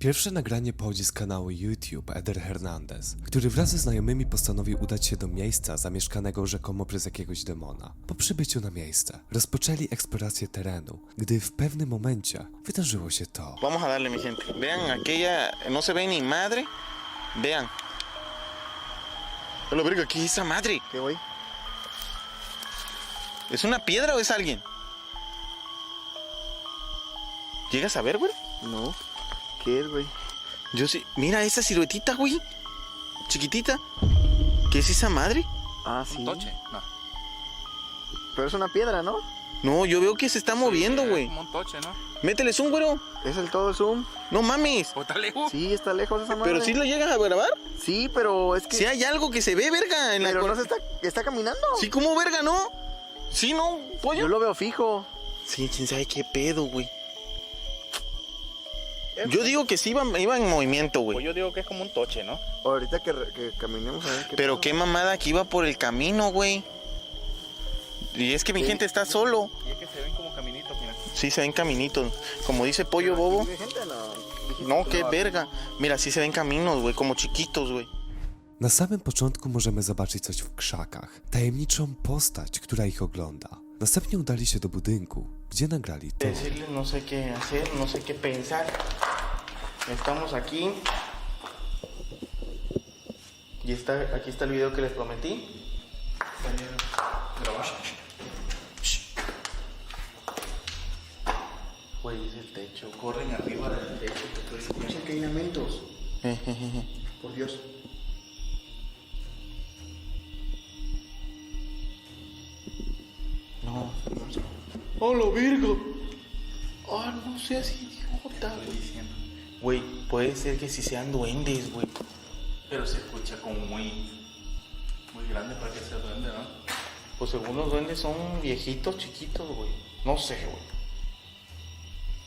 Pierwsze nagranie pochodzi z kanału YouTube Eder Hernandez, który wraz ze znajomymi postanowił udać się do miejsca zamieszkanego rzekomo przez jakiegoś demona. Po przybyciu na miejsce rozpoczęli eksplorację terenu, gdy w pewnym momencie wydarzyło się to. Vamos a darle, mi gente. Vean, aquella no se ve ni madre. Vean. La verga, ¿qué es esa madre? ¿Qué, güey? ¿Es una piedra o es alguien? ¿Llegas a ver, güey? No. ¿Qué es, güey? Yo sí. Mira esa siluetita, güey. Chiquitita. ¿Qué es esa madre? Ah, sí. Toche, no. Pero es una piedra, ¿no? No, yo veo que se está moviendo, güey. Como un toche, ¿no? Métele zoom, güero. Es el todo zoom. No mames. ¿O está lejos? Sí, está lejos esa madre. Pero sí lo llegas a grabar. Sí, pero es que... Si hay algo que se ve, verga. En la Pero cor- no se está... Está caminando. Sí, como verga, ¿no? Sí, no, pollo. Yo lo veo fijo. Sí, quién sabe qué pedo, güey. Yo digo que sí iba, iba en movimiento, Pues güey. yo digo que es como un toche, ¿no? Ahorita que, que caminemos a ver qué... Pero pedo. qué mamada que iba por el camino, güey. Y es que mi Sí. gente está solo. Y es que se ven como caminitos, mira. Sí, se ven caminitos. Como dice Pollo Bobo. vive gente, no. Dijiste No, que qué no. verga. Mira, sí se ven caminos, güey, como chiquitos, güey. Na samym początku możemy zobaczyć coś w krzakach, tajemniczą postać, która ich ogląda. Następnie udali się do budynku, gdzie nagrali to. Decirles no sé qué hacer, no sé qué pensar. Estamos aquí. Y está, aquí está el video que les prometí. Güey, es el techo. Corren arriba del techo. Dicen que hay lamentos. Por Dios. No. ¡Oh, lo virgo! ¡Ah, no seas idiota, Estoy güey! Güey, puede ser que si sean duendes, güey. Pero se escucha como muy. Muy grande para que sea duende, ¿no? Pues según los duendes son viejitos, chiquitos, güey. No sé, güey.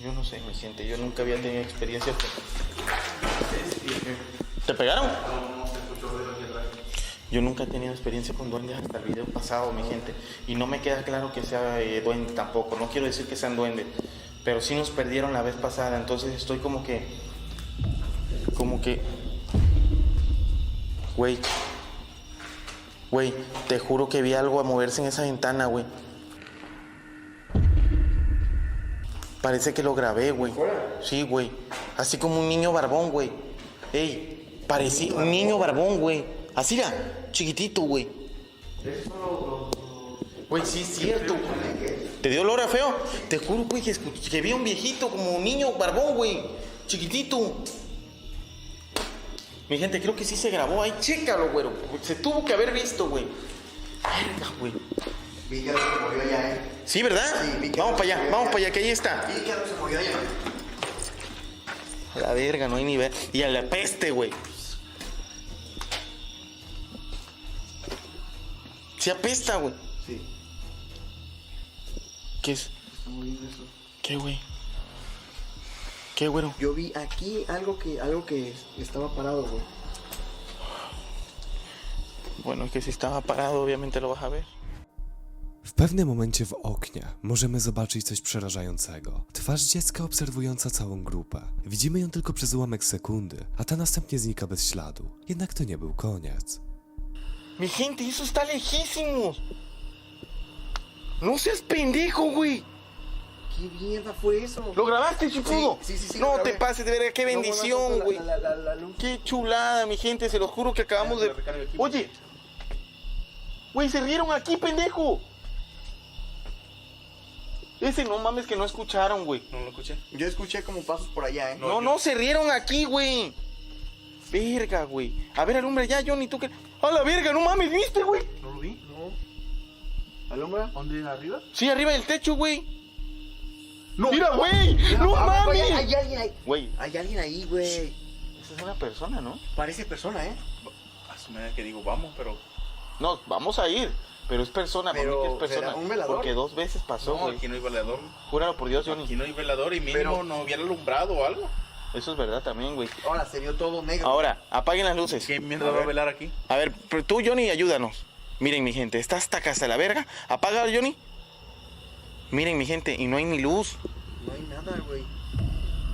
Yo no sé, me siente. Yo nunca había tenido experiencia con... ¿Te pegaron? Yo nunca he tenido experiencia con duendes hasta el video pasado, mi gente. Y no me queda claro que sea eh, duende tampoco. No quiero decir que sean duendes. Pero sí nos perdieron la vez pasada. Entonces estoy como que... Como que... Güey. Güey, te juro que vi algo a moverse en esa ventana, güey. Parece que lo grabé, güey. Sí, güey. Así como un niño barbón, güey. Ey, parecía un niño barbón, güey. Así era, chiquitito, güey. Güey, sí es cierto. ¿Te dio olor a feo? Te juro, güey, que, escu- que vi a un viejito como un niño barbón, güey. Chiquitito. Mi gente, creo que sí se grabó. Ahí, chécalo, güero. Se tuvo que haber visto, güey. Verga, güey. Vi que se movió allá, ¿eh? Sí, ¿verdad? Sí, vi que vamos para allá, vamos para allá, que ahí está. Vi que se movió allá. A la verga, no hay ni ver. Y a la peste, güey. Se apesta, güey. Sí. ¿Qué es? Está moviendo eso. ¿Qué, güey? ¿Qué, güero? Yo vi aquí algo que, algo que estaba parado, güey. Bueno, es que si estaba parado, obviamente lo vas a ver. W pewnym momencie w oknie możemy zobaczyć coś przerażającego. Twarz dziecka obserwująca całą grupę. Widzimy ją tylko przez ułamek sekundy, a ta następnie znika bez śladu. Jednak to nie był koniec. Mi gente, eso está lejísimos. No seas pendejo, güey. ¿Qué mierda fue eso? ¿Lo grabaste, chipudo? Sí, sí, sí, No te pases, de verdad, qué bendición, güey. la- la- la- la luz. Qué chulada, mi gente, se los juro que acabamos de... Oye, güey, se rieron aquí, pendejo. Ese no mames que no escucharon, güey. ¿No lo escuché? Yo escuché como pasos por allá, ¿eh? No, no, se rieron aquí, güey. Verga, güey. A ver, alumbra ya, Johnny, tú que... A la verga, no mames, ¿viste, güey? ¿No lo vi? No. ¿Alumbra? ¿Dónde? ¿Arriba? Sí, arriba del techo, güey. Mira, güey. No Ah, güey, Hay, mames. hay alguien ahí. Güey, Hay alguien ahí, güey. esa es una persona, ¿no? Parece persona, ¿eh? A su manera que digo, vamos, pero. No, vamos a ir. Pero es persona, para mí Pero, que es persona. ¿será un velador? Porque dos veces pasó, No, güey. aquí no hay velador. Júralo por Dios, Johnny. Aquí no hay velador y mínimo Pero- no hubiera alumbrado o algo. Eso es verdad también, güey. Ahora se vio todo negro. Ahora, apaguen las luces. ¿Qué mierda va a velar aquí? A ver, pero tú, Johnny, ayúdanos. Miren, mi gente, está hasta acá, hasta la verga. Apaga, Johnny. Miren, mi gente, y no hay ni luz. No hay nada, güey.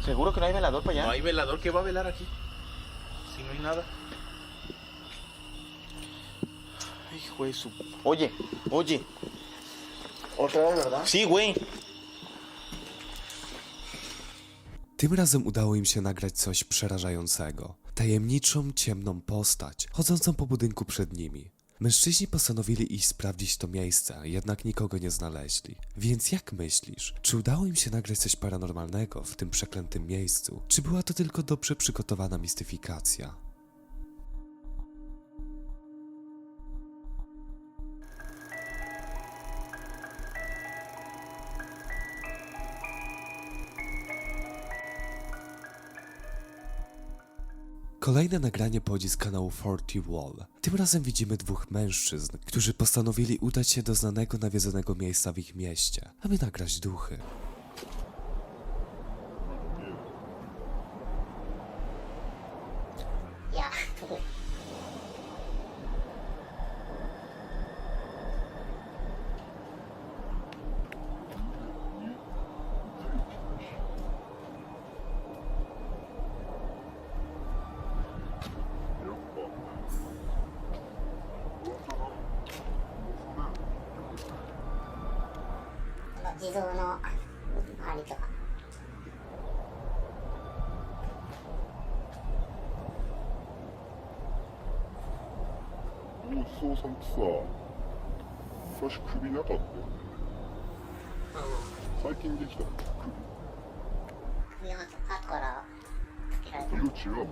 ¿Seguro que no hay velador para allá? No hay velador que va a velar aquí. Si no hay nada. Hijo de su... Oye, oye. Otra vez, ¿verdad? Sí, güey. Tym razem udało im się nagrać coś przerażającego. Tajemniczą, ciemną postać, chodzącą po budynku przed nimi. Mężczyźni postanowili iść sprawdzić to miejsce, jednak nikogo nie znaleźli. Więc jak myślisz, czy udało im się nagrać coś paranormalnego w tym przeklętym miejscu? Czy była to tylko dobrze przygotowana mistyfikacja? Kolejne nagranie pochodzi z kanału 40 Wall. Tym razem widzimy dwóch mężczyzn, którzy postanowili udać się do znanego nawiedzonego miejsca w ich mieście, aby nagrać duchy.「地蔵の周りとか。お地蔵さんってさ最初首なかったよね。最近できたの？首の後からつけられた色違う。もん。う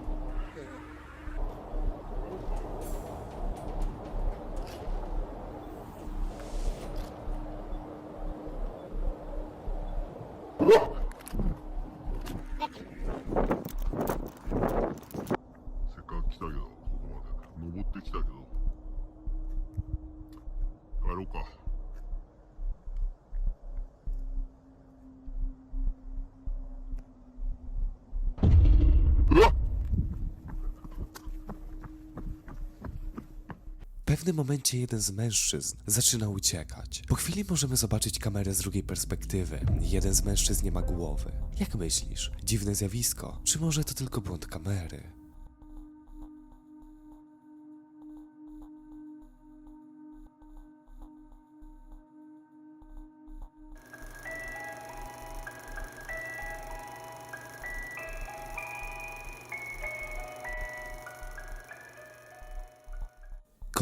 pewnym momencie jeden z mężczyzn zaczyna uciekać. Po chwili możemy zobaczyć kamerę z drugiej perspektywy. Jeden z mężczyzn nie ma głowy. Jak myślisz? Dziwne zjawisko? Czy może to tylko błąd kamery?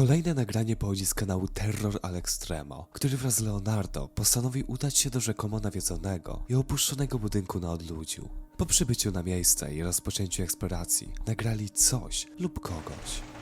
Kolejne nagranie pochodzi z kanału Terror al Extremo, który wraz z Leonardo postanowił udać się do rzekomo nawiedzonego i opuszczonego budynku na odludziu. Po przybyciu na miejsce i rozpoczęciu eksploracji nagrali coś lub kogoś.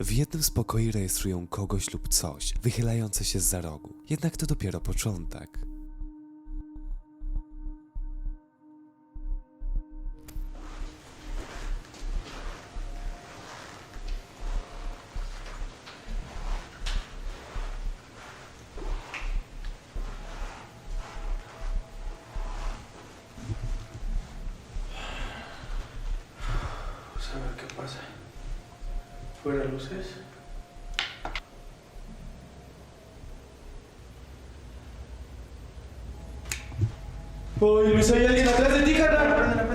W jednym z pokoi rejestrują kogoś lub coś wychylające się z za rogu. Jednak to dopiero początek. Oye, Luis, hay alguien atrás de ti, carnal.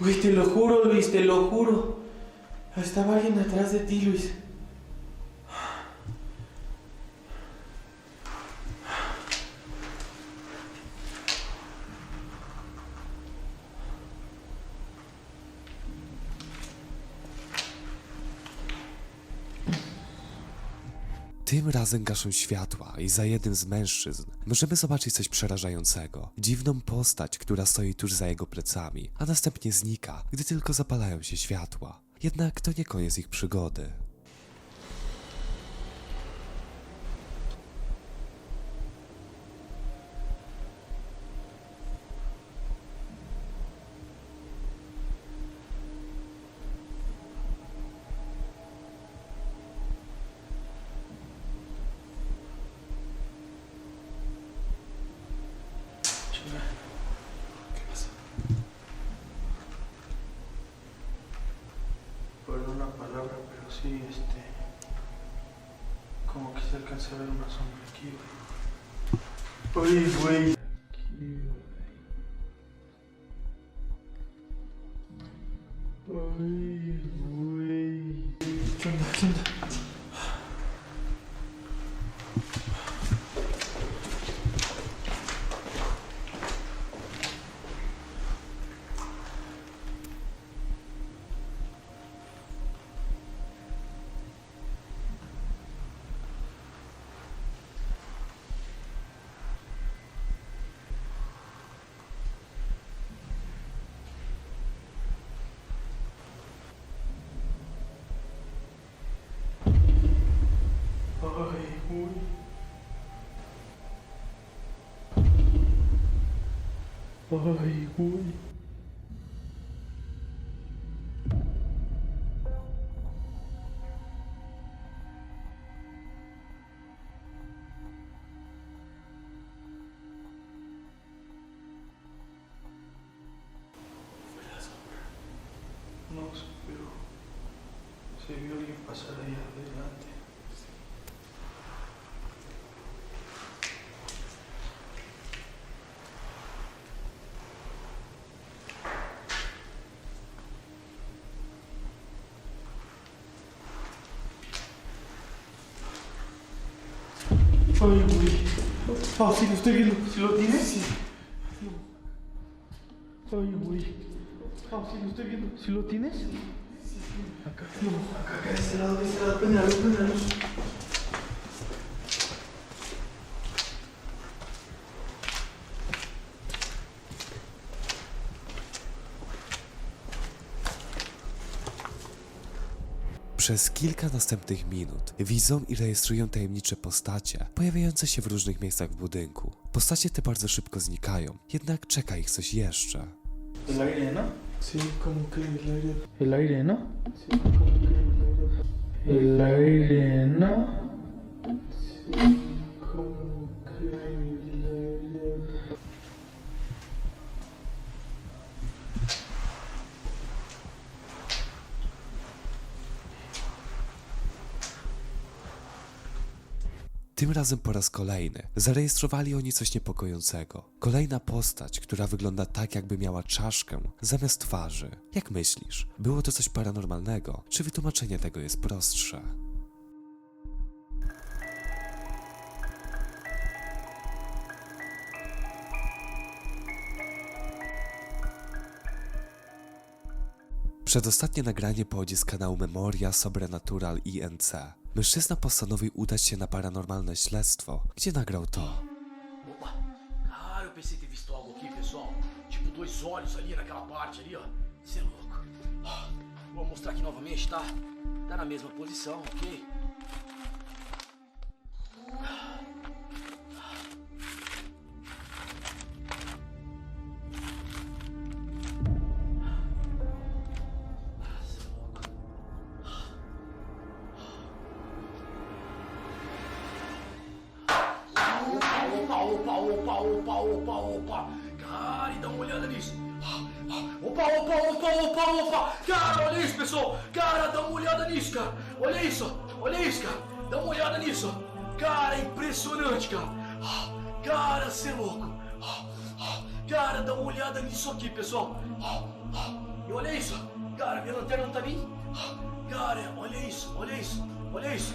Uy, te lo juro, Luis, te lo juro. Estaba alguien atrás de ti, Luis. Tym razem gaszą światła i za jednym z mężczyzn możemy zobaczyć coś przerażającego. Dziwną postać, która stoi tuż za jego plecami, a następnie znika, gdy tylko zapalają się światła. Jednak to nie koniec ich przygody. Sí, este. Como que se alcanza a ver una sombra aquí, güey. Oye, güey. 아이고. Ay, güey. Ah, sí, lo estoy viendo. ¿Sí lo tienes? Sí. Ay, güey. Ah, estoy viendo. ¿Sí lo tienes? Sí. Acá. No, acá, acá, de este lado, de este lado. Prende la luz. Przez kilka następnych minut widzą i rejestrują tajemnicze postacie pojawiające się w różnych miejscach w budynku. Postacie te bardzo szybko znikają, jednak czeka ich coś jeszcze. El aire, ¿no? Sí, como que el aire. El aire, ¿no? Sí, como que el aire. El aire, ¿no? Sí, Tym razem po raz kolejny zarejestrowali oni coś niepokojącego. Kolejna postać, która wygląda tak, jakby miała czaszkę zamiast twarzy. Jak myślisz, było to coś paranormalnego, czy wytłumaczenie tego jest prostsze? Przedostatnie nagranie pochodzi z kanału Memoria Sobrenatural INC. Mężczyzna postanowił udać się na paranormalne śledztwo, gdzie nagrał to. Opa! Cara, eu pensei ter visto algo aqui, pessoal. Tipo dois olhos ali naquela parte ali, ó. Você é louco. Ah, Vou mostrar aqui novamente, tá? Tá na mesma posição, ok? Cara, olha isso, pessoal. Cara, dá uma olhada nisso, cara. Olha isso, olha isso, cara. Dá uma olhada nisso. Cara, é impressionante, cara. Cara, você é louco. Cara, dá uma olhada nisso aqui, pessoal. E olha isso. Cara, minha lanterna não tá nem... Cara, olha isso, olha isso, olha isso.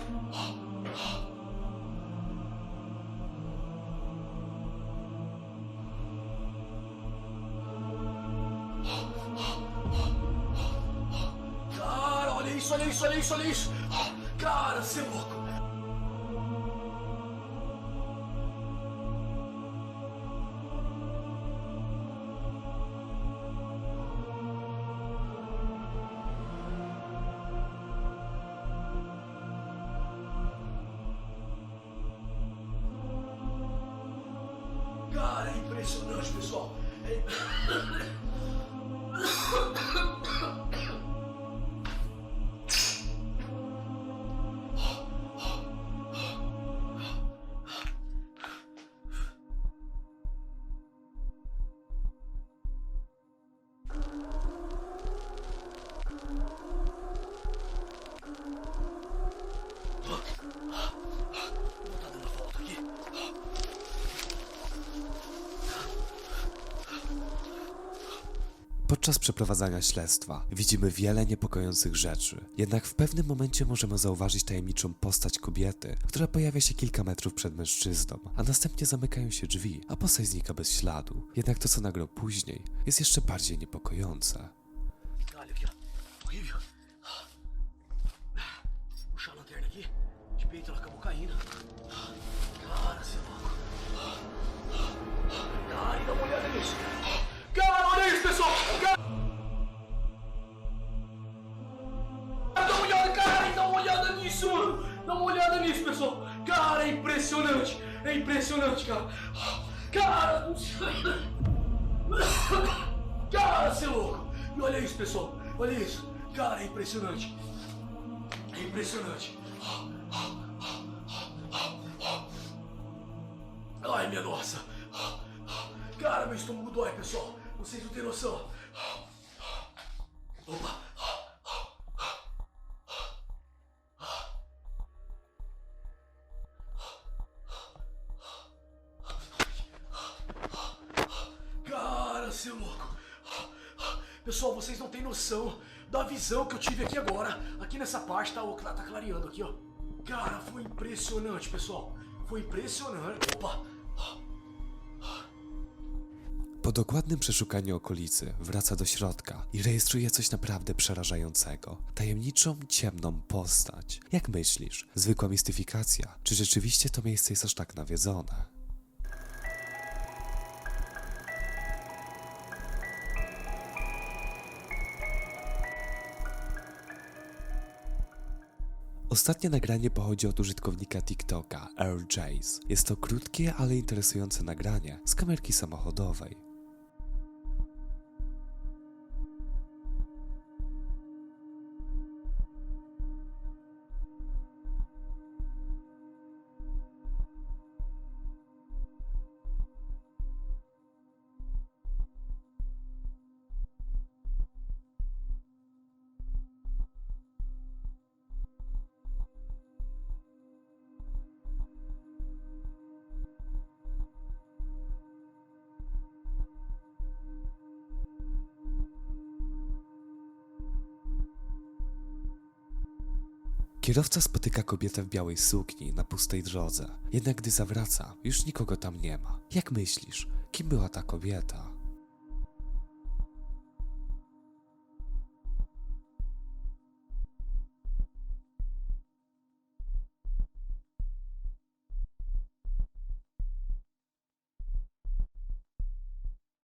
isso, não, pessoal. É- Podczas przeprowadzania śledztwa widzimy wiele niepokojących rzeczy. Jednak w pewnym momencie możemy zauważyć tajemniczą postać kobiety, która pojawia się kilka metrów przed mężczyzną, a następnie zamykają się drzwi, a postać znika bez śladu. Jednak to, co nagrał później, jest jeszcze bardziej niepokojące. Dá uma olhada nisso, pessoal. Cara, é impressionante. É impressionante, cara. Cara. Cara, você é louco! E olha isso, pessoal! Olha isso! Cara, é impressionante! É impressionante! Ai, minha nossa! Cara, meu estômago dói, pessoal! Vocês não têm noção! Opa! Seu louco. Pessoal, vocês não têm noção da visão que eu tive aqui agora. Aqui nessa parte tá, tá clareando aqui, ó. Cara, foi impressionante, pessoal. Foi impressionante. Opa! Po dokładnym przeszukaniu okolicy wraca do środka i rejestruje coś naprawdę przerażającego. Tajemniczą, ciemną postać. Jak myślisz, zwykła mistyfikacja, czy rzeczywiście to miejsce jest aż tak nawiedzone? Ostatnie nagranie pochodzi od użytkownika TikToka, Earl. Jest to krótkie, ale interesujące nagranie z kamerki samochodowej. Kierowca spotyka kobietę w białej sukni na pustej drodze. Jednak gdy zawraca, już nikogo tam nie ma. Jak myślisz, kim była ta kobieta?